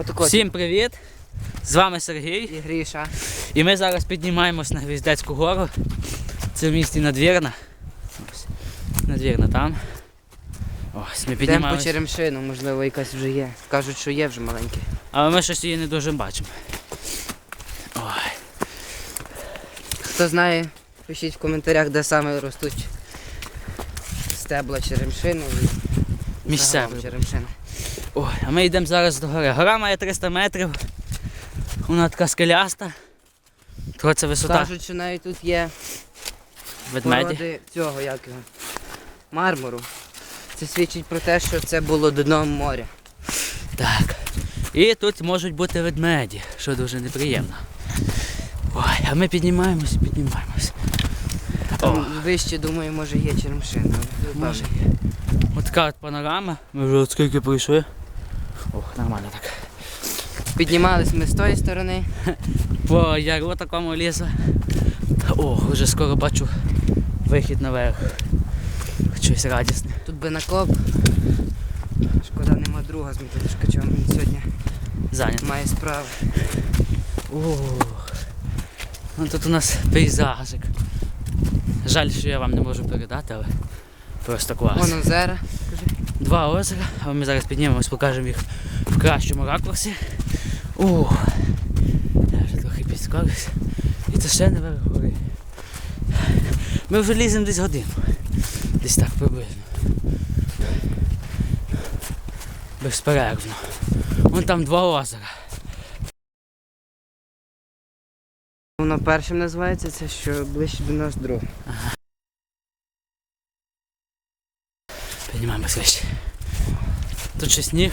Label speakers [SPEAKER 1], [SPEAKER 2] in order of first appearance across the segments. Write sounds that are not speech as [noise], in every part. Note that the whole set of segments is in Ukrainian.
[SPEAKER 1] Отако.
[SPEAKER 2] Всім привіт! З вами Сергій.
[SPEAKER 1] І Гріша.
[SPEAKER 2] І ми зараз піднімаємось на Гвіздецьку гору. Це в місті Надвірна. Ось. Надвірна там. Ось ми
[SPEAKER 1] Йдемо по
[SPEAKER 2] піднімаємось.
[SPEAKER 1] черемшину, можливо, якась вже є. Кажуть, що є вже маленькі.
[SPEAKER 2] Але ми щось її не дуже бачимо. Ой.
[SPEAKER 1] Хто знає, пишіть в коментарях, де саме ростуть стебла черемшини і
[SPEAKER 2] Місцеві.
[SPEAKER 1] загалом черемшини.
[SPEAKER 2] Ой, а ми йдемо зараз до гори. Гора має 300 метрів. Вона така скеляста. Трохи це висота
[SPEAKER 1] Кажуть, що навіть тут є
[SPEAKER 2] ведмеді.
[SPEAKER 1] породи цього, як його, мармуру. Це свідчить про те, що це було дно моря.
[SPEAKER 2] Так. І тут можуть бути ведмеді, що дуже неприємно. Ой, а ми піднімаємось, піднімаємось. О,
[SPEAKER 1] Там вище, думаю, може є черемшина. але
[SPEAKER 2] може є. От така от панорама. Ми вже от скільки пройшли. Ох, нормально так.
[SPEAKER 1] Піднімались ми з тої сторони.
[SPEAKER 2] По яру такому лісу. О, вже скоро бачу вихід наверх. Щось радісне.
[SPEAKER 1] Тут би накоп. Шкода нема друга з металішкачом. Він сьогодні
[SPEAKER 2] Зайнято.
[SPEAKER 1] має справи.
[SPEAKER 2] Ох. Ну тут у нас пейзажик. Жаль, що я вам не можу передати, але просто клас.
[SPEAKER 1] Вон озера.
[SPEAKER 2] Два озера, а ми зараз піднімемось, покажемо їх в кращому ракурсі. Ух, я вже трохи підскорився. І це ще не верх гори. Ми вже ліземо десь годину. Десь так приблизно. Безперервно. Вон там два озера.
[SPEAKER 1] Воно першим називається, це що ближче до нас друг.
[SPEAKER 2] Піднімаємось вище. Тут ще сніг.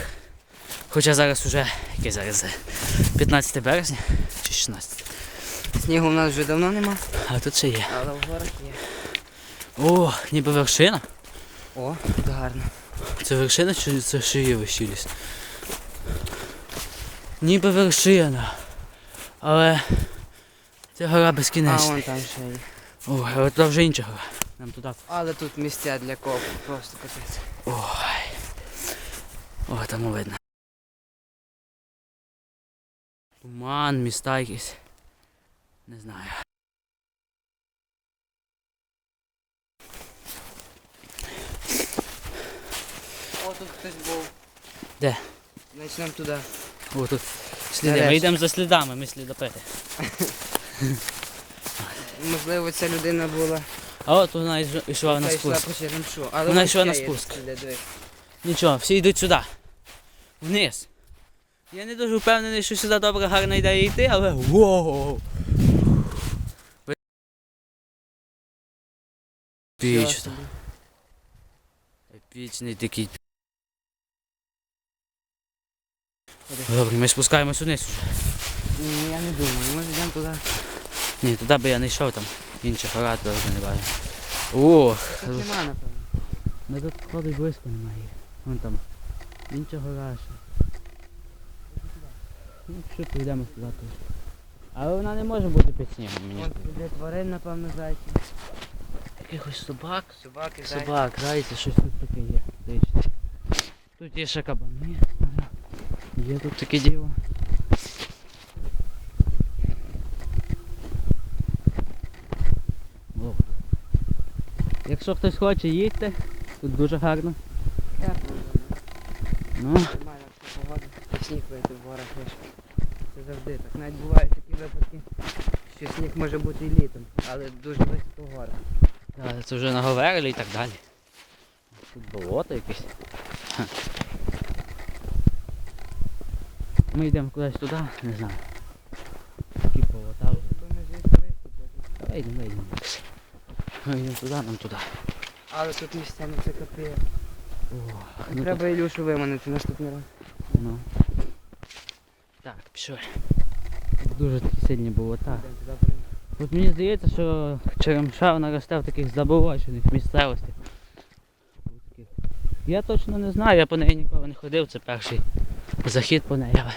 [SPEAKER 2] Хоча зараз уже, яке зараз е, 15 березня чи 16.
[SPEAKER 1] Снігу в нас вже давно нема,
[SPEAKER 2] А тут ще є.
[SPEAKER 1] але в горах є.
[SPEAKER 2] О, ніби вершина.
[SPEAKER 1] О, тут гарно.
[SPEAKER 2] Це вершина чи це ще є вищий ліс? Ніби вершина. Але це гора
[SPEAKER 1] А вон там ще є.
[SPEAKER 2] Ой, але туди вже інша гора. Нам туди.
[SPEAKER 1] Але тут місця для копу, просто капець.
[SPEAKER 2] Ой. О, там видно. Туман, міста якісь. Не знаю.
[SPEAKER 1] О, тут хтось був.
[SPEAKER 2] Де?
[SPEAKER 1] Значить нам туди.
[SPEAKER 2] О, тут сліди. Ми йдемо за слідами, ми слідопити.
[SPEAKER 1] Можливо, ця людина була.
[SPEAKER 2] А от вона йшла на спуск. Вона йшла на спуск. Нічого, всі йдуть сюди. Вниз. Я не дуже впевнений, що сюди добре гарна ідея йти, але воу. Епічно. Епічний такий. Добре, ми спускаємось вниз.
[SPEAKER 1] Ні, я не думаю, може йдемо туди.
[SPEAKER 2] Ні, туди би я не йшов, там інша гора, туди вже не бачу. Ох,
[SPEAKER 1] Тут нема, напевно.
[SPEAKER 2] ми тут ходить близько немає. Вон там інша гора ще. Ну, що поїдемо туди теж. Але вона не може бути під снігом мені.
[SPEAKER 1] Вон для тварин, напевно, зайці.
[SPEAKER 2] Якихось собак.
[SPEAKER 1] Собаки, зайці.
[SPEAKER 2] Собак, зайці, щось тут таке є. Дивіться. Тут є ще кабани. Є тут таке діло. Якщо хтось хоче їсти, тут дуже гарно.
[SPEAKER 1] Тепло.
[SPEAKER 2] Ну,
[SPEAKER 1] Нормально, якщо погода. І сніг вийти в горах лише. Це завжди так. Навіть бувають такі випадки, що сніг може бути і літом, але дуже високо в горах.
[SPEAKER 2] та, це вже на Говерлі і так далі. Тут болото якесь. Ха. Ми йдемо кудись туди, не знаю. Такі болота вже. Давай йдемо, йдемо. Йдемо туди, нам туди.
[SPEAKER 1] Але тут місцями це капець.
[SPEAKER 2] О, ну,
[SPEAKER 1] Треба Ілюшу виманити наступний раз.
[SPEAKER 2] ну. Так, пішли. Дуже сильні
[SPEAKER 1] туди прямо.
[SPEAKER 2] От мені здається, що черемша вона росте в таких заболочених місцевостях. Я точно не знаю, я по неї ніколи не ходив, це перший захід по неї, але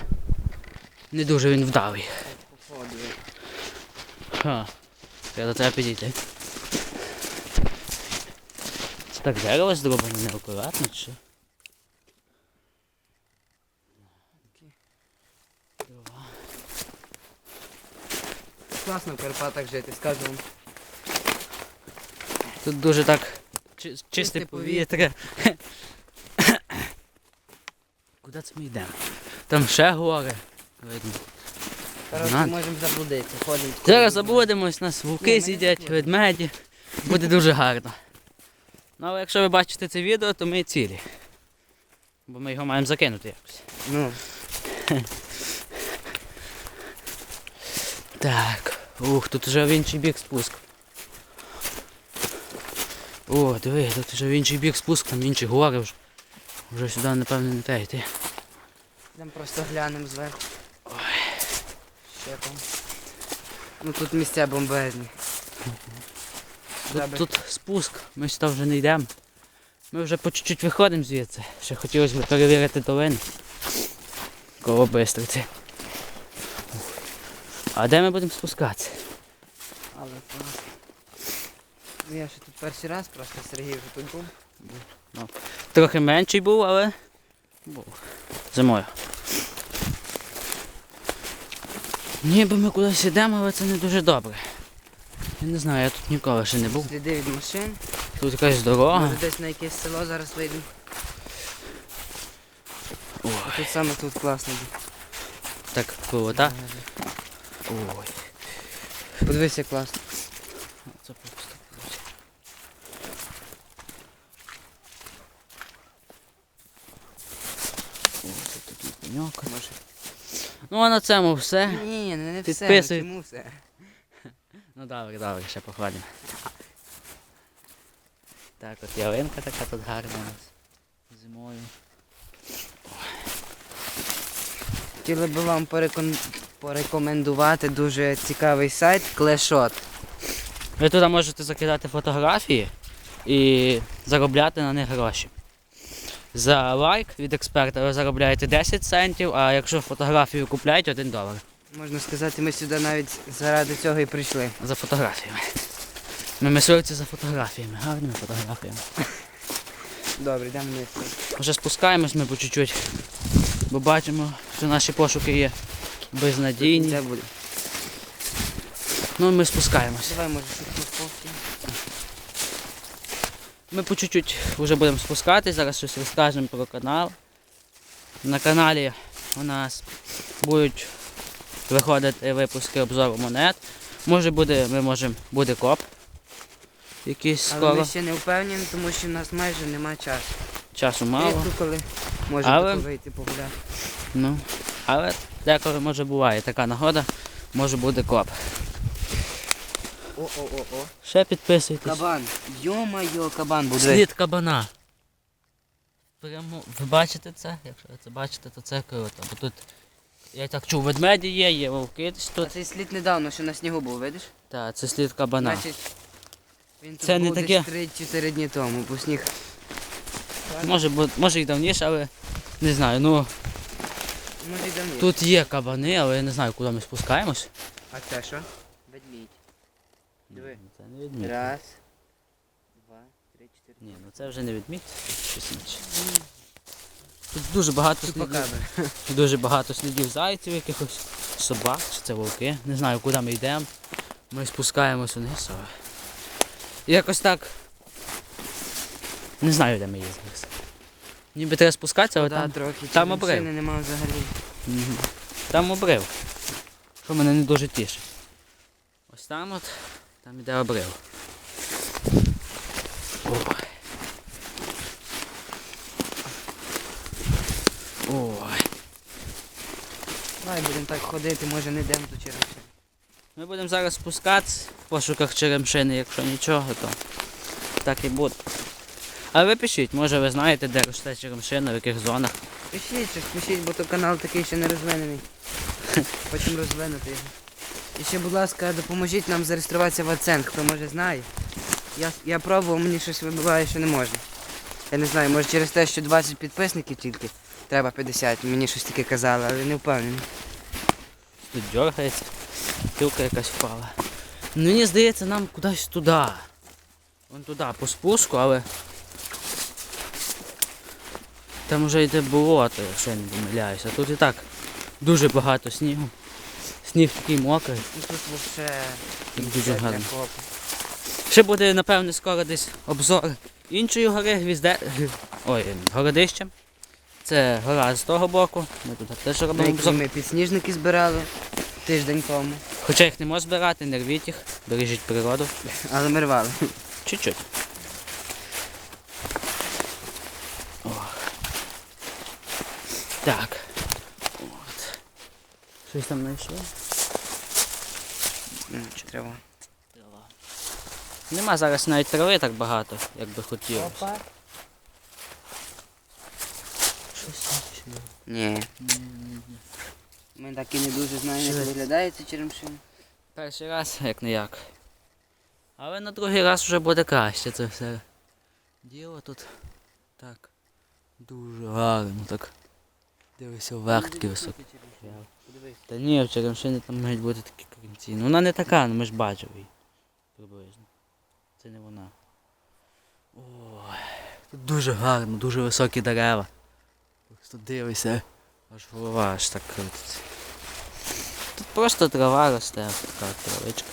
[SPEAKER 2] не дуже він вдалий. Ха. Треба підійти. Так дерево зроблено неаккуратно, чи?
[SPEAKER 1] Класно в Карпатах жити, скажу вам.
[SPEAKER 2] Тут дуже так чи чисте повітря. [coughs] Куди це ми йдемо? Там ще гори видно.
[SPEAKER 1] Коротше,
[SPEAKER 2] Над.
[SPEAKER 1] можемо заблудитися, ходимо.
[SPEAKER 2] Зараз заблудимось, нас
[SPEAKER 1] вуки
[SPEAKER 2] сидять, ведмеді. Буде дуже гарно. Ну але якщо ви бачите це відео, то ми цілі. Бо ми його маємо закинути якось.
[SPEAKER 1] Ну, [laughs]
[SPEAKER 2] Так. Ух, тут вже в інший бік спуск. О, диви, тут вже в інший бік спуск, там інші гори вже. Вже сюди, напевно, не те йти.
[SPEAKER 1] йдемо просто глянемо зверху. Ой. Що там? Ну тут місця бомбезні.
[SPEAKER 2] Тут, тут спуск, ми сюди вже не йдемо. Ми вже по чуть-чуть виходимо звідси. Ще хотілося б перевірити долини. Коло Бистриці. А де ми будемо спускатися?
[SPEAKER 1] Але. Ну, Я ще тут перший раз, просто Сергій вже тут був.
[SPEAKER 2] Трохи менший був, але був. Зимою. Ніби ми кудись йдемо, але це не дуже добре. Я не знаю, я тут ніколи ще не був.
[SPEAKER 1] Сліди від машин.
[SPEAKER 2] Тут якась дорога.
[SPEAKER 1] Може десь на якесь село зараз вийдемо.
[SPEAKER 2] Ой,
[SPEAKER 1] А тут саме тут класно.
[SPEAKER 2] так було, так? Ой,
[SPEAKER 1] Подивись, як класно.
[SPEAKER 2] це просто. коротше. О, це такий пеньок.
[SPEAKER 1] Може.
[SPEAKER 2] Ну а на цьому все.
[SPEAKER 1] Ні, не, не все,
[SPEAKER 2] Підписуй.
[SPEAKER 1] чому все?
[SPEAKER 2] Ну добре, добре, ще походимо. Так, от ялинка така тут гарна у нас. Зимою.
[SPEAKER 1] Хотіли би вам порекон... порекомендувати дуже цікавий сайт Клешот.
[SPEAKER 2] Ви туди можете закидати фотографії і заробляти на них гроші. За лайк від експерта ви заробляєте 10 центів, а якщо фотографію купляють 1 долар.
[SPEAKER 1] Можна сказати, ми сюди навіть заради цього і прийшли.
[SPEAKER 2] За фотографіями. Ми мисливці за фотографіями, гарними фотографіями.
[SPEAKER 1] Добре, йдемо вниз.
[SPEAKER 2] Вже спускаємось ми по чуть-чуть, бо бачимо, що наші пошуки є безнадійні.
[SPEAKER 1] Це буде.
[SPEAKER 2] Ну ми спускаємось.
[SPEAKER 1] Давай, може.
[SPEAKER 2] Ми по чуть-чуть вже будемо спускатись, зараз щось розкажемо про канал. На каналі у нас будуть виходити випуски обзору монет. Може буде, ми можемо, буде коп. Якийсь
[SPEAKER 1] Але
[SPEAKER 2] скоро.
[SPEAKER 1] ми ще не впевнені, тому що в нас майже немає часу.
[SPEAKER 2] Часу мало.
[SPEAKER 1] Рідко коли можемо
[SPEAKER 2] Але-
[SPEAKER 1] вийти погуляти.
[SPEAKER 2] Ну, але деколи може буває така нагода, може буде коп.
[SPEAKER 1] О-о-о-о.
[SPEAKER 2] Ще підписуйтесь.
[SPEAKER 1] Кабан. Йо-майо, кабан буде.
[SPEAKER 2] Слід кабана. Прямо, ви бачите це? Якщо ви це бачите, то це круто. Бо тут, я так чув, ведмеді є, є вовки десь
[SPEAKER 1] А
[SPEAKER 2] тут.
[SPEAKER 1] цей слід недавно, що на снігу був, видиш?
[SPEAKER 2] Так, це слід кабана.
[SPEAKER 1] Значить, він тут
[SPEAKER 2] Це не
[SPEAKER 1] був
[SPEAKER 2] таке.
[SPEAKER 1] десь 3-4 дні тому, бо сніг.
[SPEAKER 2] Може, бу- може і давніше, але не знаю. Ну
[SPEAKER 1] Може й давніше.
[SPEAKER 2] тут є кабани, але я не знаю, куди ми спускаємось.
[SPEAKER 1] А це що? Ведмідь. Диви.
[SPEAKER 2] Це не відмідь.
[SPEAKER 1] Раз, два, три, чотири.
[SPEAKER 2] Ні, ну це вже не відмідь, це щось інше. Тут дуже багато слідів. [laughs] Дуже багато слідів зайців якихось, собак, чи це вовки. Не знаю, куди ми йдемо. Ми спускаємось вниз. Якось так. Не знаю, де ми їздили. Ніби треба спускатися, але
[SPEAKER 1] Да,
[SPEAKER 2] там,
[SPEAKER 1] трохи.
[SPEAKER 2] там обрив.
[SPEAKER 1] нема взагалі.
[SPEAKER 2] Там обрив. Що мене не дуже тішить. Ось там от, там іде обрив. Ой. Ой.
[SPEAKER 1] Давай будемо так ходити, може не йдемо до черешні.
[SPEAKER 2] Ми будемо зараз спускатися в пошуках черемшини, якщо нічого, то так і буде. А ви пишіть, може ви знаєте, де росте черемшина, в яких зонах.
[SPEAKER 1] Пишіть, щось пишіть, бо то канал такий ще не розвинений. [laughs] Потім розвинути його. І ще, будь ласка, допоможіть нам зареєструватися в AdSense, хто може знає. Я, я пробував, мені щось вибиває, що не можна. Я не знаю, може через те, що 20 підписників тільки, треба 50, мені щось таке казали, але не впевнений.
[SPEAKER 2] Тут дергається, пілка якась впала. Ну, мені здається, нам кудись туди. Вон туди, по спуску, але там вже йде болото, якщо я не помиляюся. Тут і так дуже багато снігу. Сніг такий мокрий.
[SPEAKER 1] І тут взагалі
[SPEAKER 2] Дуже гарно. Ще буде, напевне, скоро десь обзор іншої гори Гвізде. Ой, городище. Це гора з того боку. Ми тут теж робимо обзор.
[SPEAKER 1] ми підсніжники збирали тиждень тому,
[SPEAKER 2] Хоча їх не можна збирати, не рвіть їх, бережіть природу. [laughs]
[SPEAKER 1] але ми рвали.
[SPEAKER 2] Чуть-чуть. Так. От. Щось там знайшло?
[SPEAKER 1] Чи треба?
[SPEAKER 2] Трава. Нема зараз навіть трави так багато, як би хотілося. Щось там ще є.
[SPEAKER 1] Ні. Ми так і не дуже знаємо, як
[SPEAKER 2] Що?
[SPEAKER 1] виглядає ця черемшина.
[SPEAKER 2] Перший раз, як не як. Але на другий раз вже буде краще це все. Діло тут так дуже гарно, так. Дивися вверх такий високий. Та ні, в черемшині там мають бути такі корінці. Ну вона не така, ну ми ж бачили її. Приблизно. Це не вона. Ой, тут дуже гарно, дуже високі дерева. Просто дивися. Аж голова аж так крутиться. Тут просто трава росте, така травичка.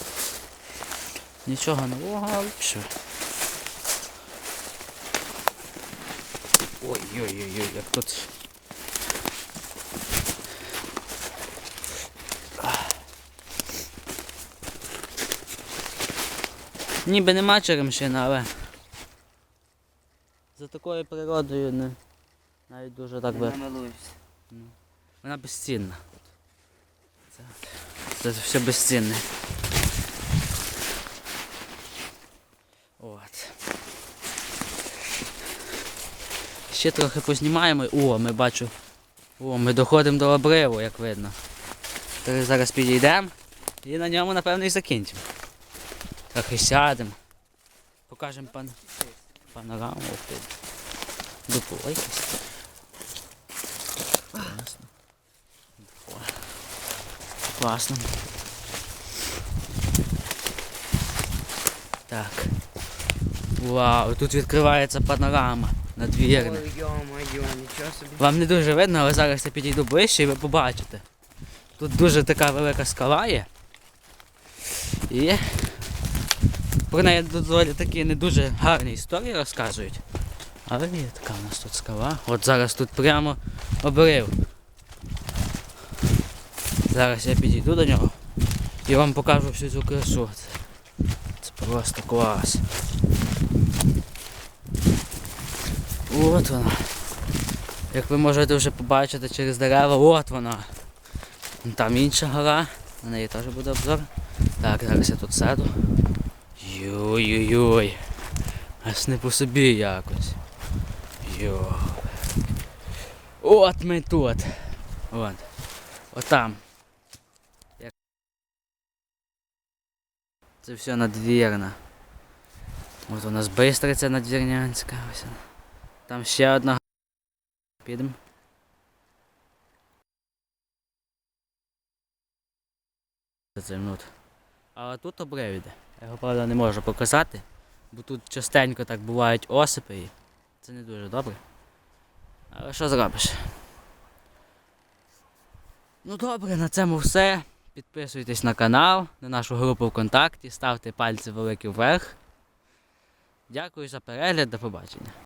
[SPEAKER 2] Нічого нового, але що. Ой-ой-ой, як тут. Ніби нема черемшини, але за такою природою не навіть дуже так би.
[SPEAKER 1] Намилуєшся.
[SPEAKER 2] Вона безцінна. Це, це все безцінне. От. Ще трохи познімаємо. О, ми бачу. О, ми доходимо до обриву, як видно. Тепер Зараз підійдемо і на ньому, напевно, і закінчимо. Трохи сядемо. Покажемо пан... панораму. Ох ти. Дупло якесь. Класно. О, Класно. Так. Вау, тут відкривається панорама надвірна.
[SPEAKER 1] Нічого собі.
[SPEAKER 2] Вам не дуже видно, але зараз я підійду ближче і ви побачите. Тут дуже така велика скала є. І про неї доволі такі не дуже гарні історії розказують. Але є така у нас тут скала. От зараз тут прямо обрив. Зараз я підійду до нього і вам покажу всю цю красу. Це, просто клас. От вона. Як ви можете вже побачити через дерева, от вона. Там інша гора, на неї теж буде обзор. Так, зараз я тут сяду. Йой-йой-йой. Аж не по собі якось. Йо. От ми тут. От. Отам. Як... Це все надвірна. От у нас бистриця надвірнянська. Ось. Там ще одна Підемо. Це минут. А тут обрив іде. Я його правда не можу показати, бо тут частенько так бувають осипи і це не дуже добре. Але що зробиш? Ну добре, на цьому все. Підписуйтесь на канал, на нашу групу ВКонтакті, ставте пальці великі вверх. Дякую за перегляд, до побачення.